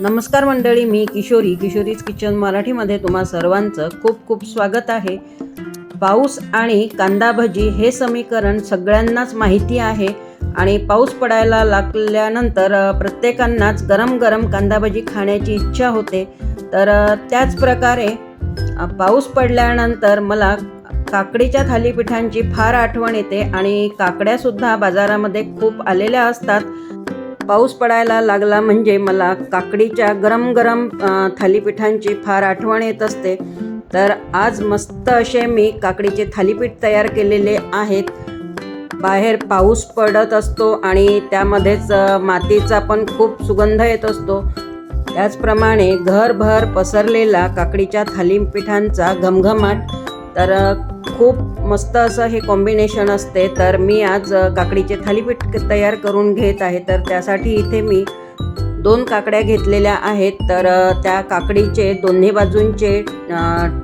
नमस्कार मंडळी मी किशोरी. किशोरीज किचन मराठीमध्ये तुम्हा सर्वांचं खूप खूप स्वागत आहे. पाऊस आणि कांदा भजी हे समीकरण सगळ्यांनाच माहिती आहे आणि पाऊस पडायला लागल्यानंतर प्रत्येकांनाच गरम गरम कांदा भजी खाण्याची इच्छा होते. तर त्याच प्रकारे पाऊस पडल्यानंतर मला काकडीच्या थालीपीठांची फार आठवण येते आणि काकड्यासुद्धा बाजारामध्ये खूप आलेल्या असतात. पाऊस पडायला लागला म्हणजे मला काकडीच्या गरम गरम थालीपीठांची फार आठवण येत असते. तर आज मस्त असे मी काकडीचे थालीपीठ तयार केलेले आहेत. बाहेर पाऊस पडत असतो आणि त्यामध्येच मातीचा पण खूप सुगंध येत असतो. त्याचप्रमाणे घरभर पसरलेला काकडीच्या थालीपीठांचा घमघमाट तर खूप मस्त असं हे कॉम्बिनेशन असते तर मी आज काकडीचे थालीपीठ तयार करून घेत आहे. तर त्यासाठी इथे मी दोन काकड्या घेतलेल्या आहेत. तर त्या काकडीचे दोन्ही बाजूंचे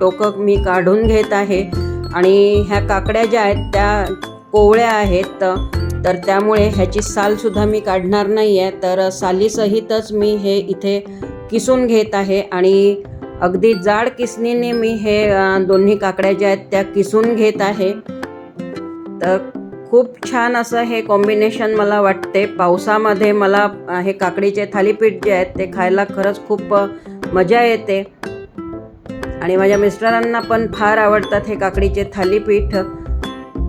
टोकं मी काढून घेत आहे. आणि ह्या काकड्या ज्या आहेत त्या कोवळ्या आहेत. तर त्यामुळे ह्याची सालसुद्धा मी काढणार नाही आहे तर सालीसहितच मी हे इथे किसून घेत आहे. आणि अगदी जाड किसणीने मी हे दोन्ही काकड्या ज्या आहेत त्या किसून घेत आहे. तर खूप छान असं हे कॉम्बिनेशन मला वाटते. पावसामध्ये मला हे काकडीचे थालीपीठ जे आहेत ते खायला खरंच खूप मजा येते. आणि माझ्या मिस्टरांना पण फार आवडतात हे काकडीचे थालीपीठ.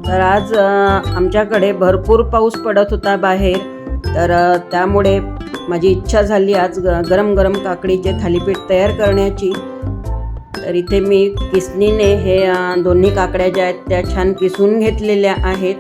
तर आज आमच्याकडे भरपूर पाऊस पडत होता बाहेर. तर त्यामुळे माझी इच्छा झाली आज ग गरम गरम काकडीचे थालीपीठ तयार करण्याची. तर इथे मी किसणीने हे दोन्ही काकड्या ज्या आहेत त्या छान किसून घेतलेल्या आहेत.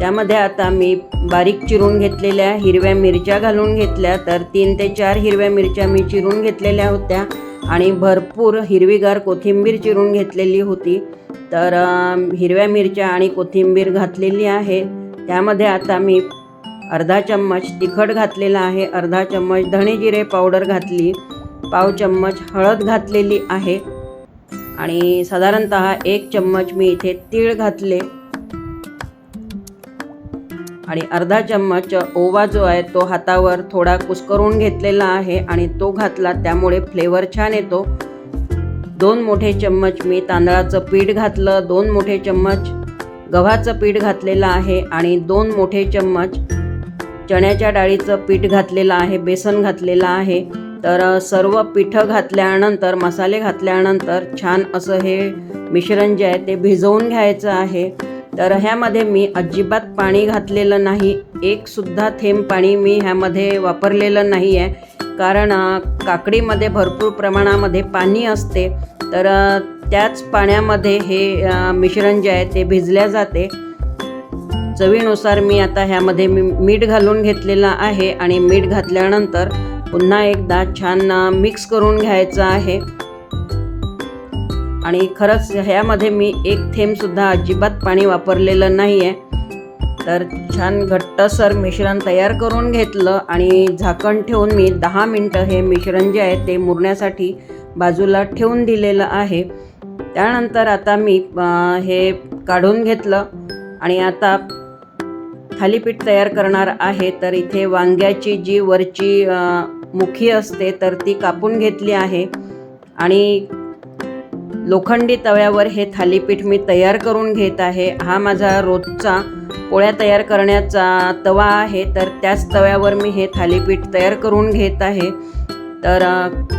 त्यामध्ये आता मी बारीक चिरून घेतलेल्या हिरव्या मिरच्या घालून घेतल्या. तर तीन ते चार हिरव्या मिरच्या मी चिरून घेतलेल्या होत्या आणि भरपूर हिरवीगार कोथिंबीर चिरून घेतलेली होती. तर हिरव्या मिरच्या आणि कोथिंबीर घातलेली आहे. त्यामध्ये आता मी अर्धा चम्मच तिखट घातलेला आहे. अर्धा चम्मच धणे जिरे पावडर घातली. पाव चम्मच हळद घातलेली आहे. आणि साधारणत एक चम्मच मी इथे तीळ घातले. आणि अर्धा चम्मच ओवा जो आहे तो हातावर थोडा कुस्करून घेतलेला आहे आणि तो घातला. त्यामुळे फ्लेवर छान येतो. दोन मोठे चम्मच मी तांदळाचं पीठ घातलं दोन मोठे चम्मच गव्हाचं पीठ घातलेलं आहे आणि दोन मोठे चम्मच चण्याच्या डाळीचं पीठ घातलेलं आहे बेसन घातलेलं आहे. तर सर्व पिठं घातल्यानंतर मसाले घातल्यानंतर छान असं हे मिश्रण जे आहे ते भिजवून घ्यायचं आहे. तर ह्यामध्ये मी अजिबात पाणी घातलेलं नाही. एकसुद्धा थेंब पाणी मी ह्यामध्ये वापरलेलं नाही आहे कारण काकडीमध्ये भरपूर प्रमाणामध्ये पाणी असते. तर त्याच पाण्यामध्ये हे मिश्रण जे आहे ते भिजल्या जाते. चवीनुसार मी आता ह्यामध्ये मी मीठ घालून घेतलेलं आहे आणि मीठ घातल्यानंतर पुन्हा एकदा छान मिक्स करून घ्यायचं आहे. आणि खरंच ह्यामध्ये मी एक थेंबसुद्धा अजिबात पाणी वापरलेलं नाही आहे तर छान घट्टसर मिश्रण तयार करून घेतलं आणि झाकण ठेवून मी दहा मिनटं हे मिश्रण जे आहे ते मुरण्यासाठी बाजूला ठेवून दिलेलं आहे. त्यानंतर आता मी हे काढून घेतलं आणि आता थालीपीठ तयार करणार आहे. तर इथे वांग्याची जी वरची मुखी असते तर ती कापून घेतली आहे. आणि लोखंडी तव्यावर हे थालीपीठ मी तयार करून घेत आहे. हा माझा रोजचा पोळ्या तयार करण्याचा तवा आहे. तर त्याच तव्यावर मी हे थालीपीठ तयार करून घेत आहे. तर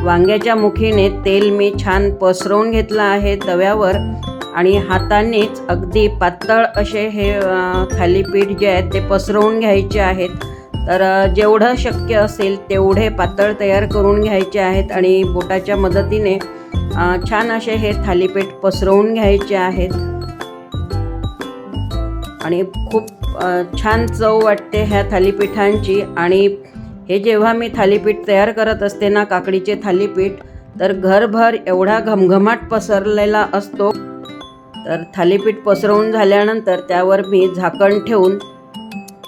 वांग्याच्या मुखीने तेल मी छान पसरवून घेतलं आहे तव्यावर आणि हातानेच अगदी पातळ असे हे थालीपीठ जे आहेत ते पसरवून घ्यायचे आहेत. तर जेवढं शक्य असेल तेवढे पातळ तयार करून घ्यायचे आहेत आणि बोटाच्या मदतीने छान असे हे थालीपीठ पसरवून घ्यायचे आहेत. आणि खूप छान चव वाटते ह्या थालीपीठांची. आणि हे जेव्हा मी थालीपीठ तयार करत असते ना काकडीचे थालीपीठ तर घरभर एवढा घमघमाट पसरलेला असतो. तर थालीपीठ पसरवून झाल्यानंतर त्यावर मी झाकण ठेवून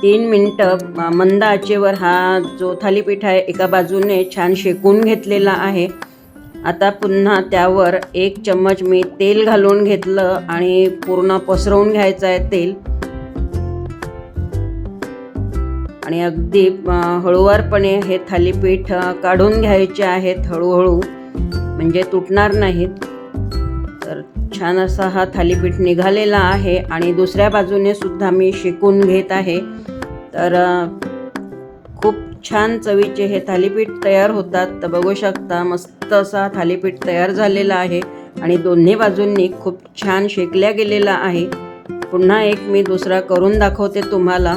तीन मिनटं मंद आचेवर हा जो थालीपीठ आहे एका बाजूने छान शेकून घेतलेला आहे. आता पुन्हा त्यावर एक चम्मच मी तेल घालून घेतलं आणि पूर्ण पसरवून घ्यायचं आहे तेल. आणि अगदी हळूवारपणे हे थालीपीठ काढून घ्यायचे आहेत हळूहळू. म्हणजे तुटणार नाहीत. तर छान असा हा थालीपीठ निघालेला आहे आणि दुसऱ्या बाजूने सुद्धा मी शेकून घेत आहे. तर खूप छान चवीचे हे थालीपीठ तयार होतात. तर बघू शकता मस्त असा थालीपीठ तयार झालेला आहे आणि दोन्ही बाजूंनी खूप छान शेकल्या गेलेला आहे. पुन्हा एक मी दुसरा करून दाखवते तुम्हाला.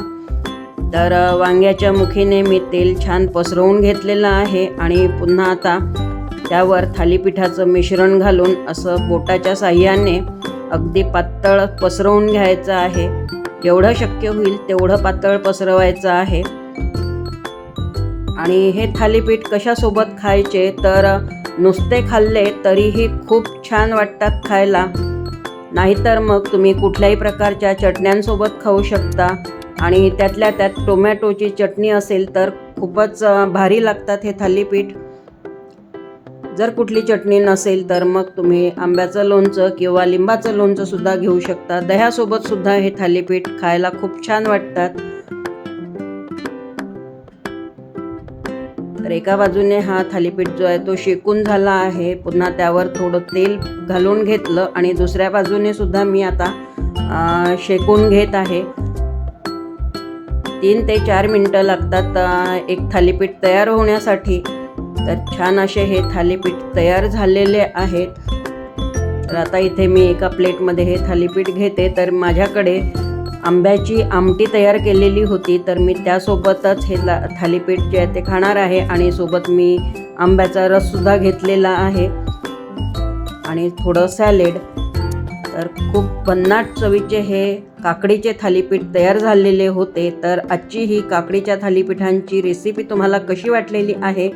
तर वांग्याच्या मुखीने मी तेल छान पसरवून घेतलेलं आहे आणि पुन्हा आता त्यावर थालीपीठाचं मिश्रण घालून असं बोटाच्या साह्याने अगदी पातळ पसरवून घ्यायचं आहे. जेवढं शक्य होईल तेवढं पातळ पसरवायचं आहे. आणि हे थालीपीठ कशासोबत खायचे? तर नुसते खाल्ले तरीही खूप छान वाटतात खायला. नाहीतर मग तुम्ही कुठल्याही प्रकारच्या चटण्यांसोबत खाऊ शकता. आणि त्यातल्या त्यात टोमॅटोची चटणी असेल तर खूपच भारी लागतात हे थालीपीठ. जर कुठली चटणी नसेल तर मग तुम्ही आंब्याचं लोणचं किंवा लिंबाचं लोणचं सुद्धा घेऊ शकता. दह्यासोबत सुद्धा हे थालीपीठ खायला खूप छान वाटतात. तर एका बाजूने हा थालीपीठ जो आहे तो शेकून झाला आहे. पुन्हा त्यावर थोडं तेल घालून घेतलं आणि दुसऱ्या बाजूने सुद्धा मी आता शेकून घेत आहे. तीन ते चार मिनटं लागतात एक थालीपीठ तयार होण्यासाठी. तर छान असे हे थालीपीठ तयार झालेले आहेत. तर आता इथे मी एका प्लेटमध्ये हे थालीपीठ घेते. तर माझ्याकडे आंब्याची आमटी तयार केलेली होती. तर मी त्यासोबतच हे ला थालीपीठ जे आहे ते खाणार आहे आणि सोबत मी आंब्याचा रससुद्धा घेतलेला आहे. आणि थोडं सॅलेड. तर खूप भन्नाट चवीचे हे काकडीचे थालीपीठ तयार झालेले होते. तर आजची ही काकडीच्या थालीपीठांची रेसिपी तुम्हाला कशी वाटलेली आहे?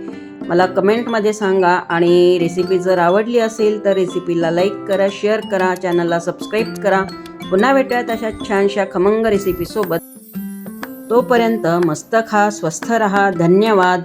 मला कमेंटमध्ये सांगा आणि रेसिपी जर आवडली असेल तर रेसिपीला लाईक करा शेअर करा चॅनलला सबस्क्राईब करा. पुन्हा भेटूयात अशा छानशा खमंग रेसिपीसोबत तोपर्यंत मस्त खा स्वस्थ रहा. धन्यवाद.